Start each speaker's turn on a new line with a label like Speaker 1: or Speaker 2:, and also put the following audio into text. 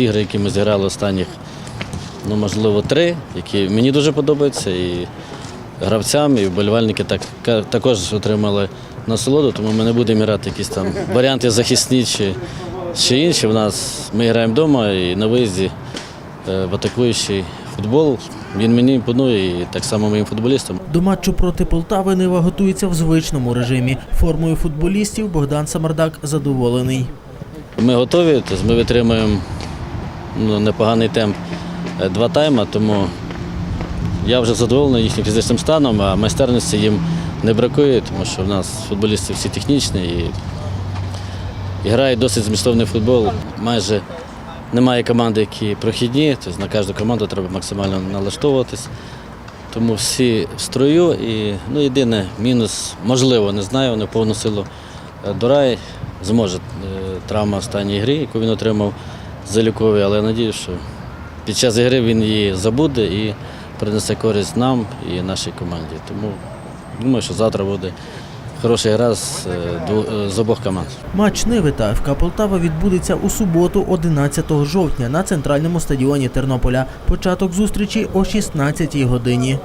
Speaker 1: ці ігри, які ми зіграли останніх, ну, можливо, три, які мені дуже подобаються. І гравцям, і вболівальники так, також отримали насолоду, тому ми не будемо грати якісь там варіанти захисні чи, чи інші. У нас ми граємо вдома і на виїзді е, в атакуючий футбол. Він мені імпонує і так само моїм футболістам.
Speaker 2: До матчу проти Полтави Нива готується в звичному режимі. Формою футболістів Богдан Самардак задоволений.
Speaker 1: Ми готові, тобто ми витримуємо ну, непоганий темп е, два тайма, тому я вже задоволений їхнім фізичним станом, а майстерності їм не бракує, тому що в нас футболісти всі технічні і, і грають досить змістовний футбол. Майже немає команди, які прохідні, тобто на кожну команду треба максимально налаштовуватись. Тому всі в строю і ну, єдине мінус, можливо, не знаю, не повну силу е, Дурай зможе травма останньої гри, яку він отримав заліковий, але я надію, що під час ігри він її забуде і принесе користь нам і нашій команді. Тому думаю, що завтра буде хороша гра з, е, е, з обох команд.
Speaker 2: Матч Ниви та ФК Полтава відбудеться у суботу, 11 жовтня, на центральному стадіоні Тернополя. Початок зустрічі о 16 годині.